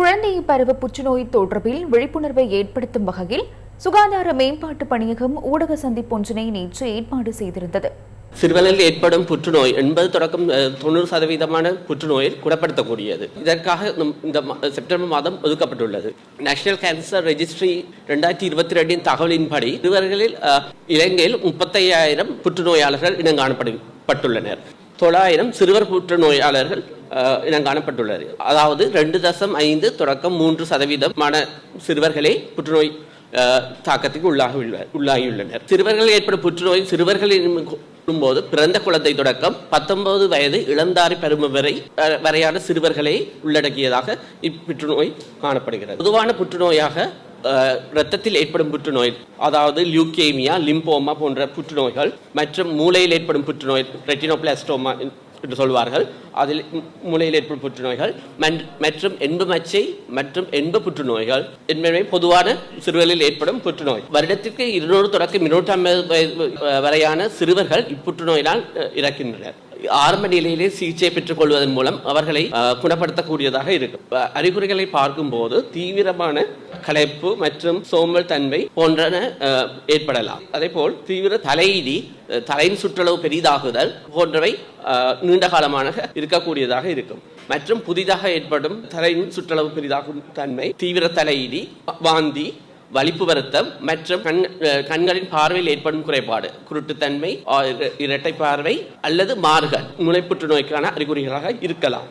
குழந்தை பருவ புற்றுநோய் தொடர்பில் விழிப்புணர்வை ஏற்படுத்தும் வகையில் சுகாதார மேம்பாட்டு பணியகம் ஊடக சந்திப்பொன்றினை நேற்று ஏற்பாடு செய்திருந்தது. சிறுவனில் ஏற்படும் புற்றுநோய் எண்பது தொடக்கம் தொண்ணூறு சதவீதமான புற்றுநோயில் குணப்படுத்தக்கூடியது. இதற்காக இந்த செப்டம்பர் மாதம் ஒதுக்கப்பட்டுள்ளது. நேஷனல் கேன்சர் ரெஜிஸ்ட்ரி ரெண்டாயிரத்தி இருபத்தி ரெண்டின் தகவலின்படி சிறுவர்களில் இலங்கையில் முப்பத்தையாயிரம் புற்றுநோயாளர்கள் இனங்காணப்பட்டுள்ளனர் தொள்ளாயிரம் சிறுவர் புற்றுநோயாளர்கள் இனம் காணப்பட்டுள்ளது. அதாவது ரெண்டு தசம் ஐந்து தொடக்கம் மூன்று சதவீதமான சிறுவர்களே புற்றுநோய் தாக்கத்துக்கு உள்ளாக உள்ளாகியுள்ளனர். சிறுவர்கள் ஏற்படும் புற்றுநோய் சிறுவர்களின் போது பிறந்த குழந்தை தொடக்கம் பத்தொன்பது வயது இளந்தாரி பருவம் வரை வரையான சிறுவர்களை உள்ளடக்கியதாக இப்புற்றுநோய் காணப்படுகிறது. பொதுவான புற்றுநோயாக இரத்தத்தில் ஏற்படும் புற்றுநோய் அதாவது லியூகேமியா லிம்போமா போன்ற புற்றுநோய்கள் மற்றும் மூளையில் ஏற்படும் புற்றுநோய் ரெட்டினோபிளாஸ்டோமா என்று சொல்வார்கள். அதில் மூளையில் ஏற்படும் புற்றுநோய்கள் மற்றும் எண்பு மச்சை மற்றும் எண்பு புற்றுநோய்கள் என்பவை பொதுவான சிறுவர்களில் ஏற்படும் புற்றுநோய். வருடத்திற்கு இருநூறு தொடக்கம் இருநூற்றி ஐம்பது வரையான சிறுவர்கள் இப்புற்றுநோயினால் இறக்கின்றனர். ஆரம்ப நிலையிலே சிகிச்சை பெற்றுக் கொள்வதன் மூலம் அவர்களை குணப்படுத்தக்கூடியதாக இருக்கும். அறிகுறிகளை பார்க்கும்போது தீவிரமான களைப்பு மற்றும் சோம்பல் தன்மை போன்றன அஹ், ஏற்படலாம். அதேபோல் தீவிர தலையிடி அஹ், தலையின் சுற்றளவு பெரிதாகுதல் போன்றவை அஹ், நீண்ட காலமாக இருக்கக்கூடியதாக இருக்கும். மற்றும் புதிதாக ஏற்படும் தலையின் சுற்றளவு பெரிதாகும் தன்மை தீவிர தலையிடி வாந்தி வலிப்பு வருத்தம் மற்றும் கண் கண்களின் பார்வையில் ஏற்படும் குறைபாடு குருட்டுத்தன்மை இரட்டை பார்வை அல்லது மாறுகள் முளைப்புற்று நோய்க்கான அறிகுறிகளாக இருக்கலாம்.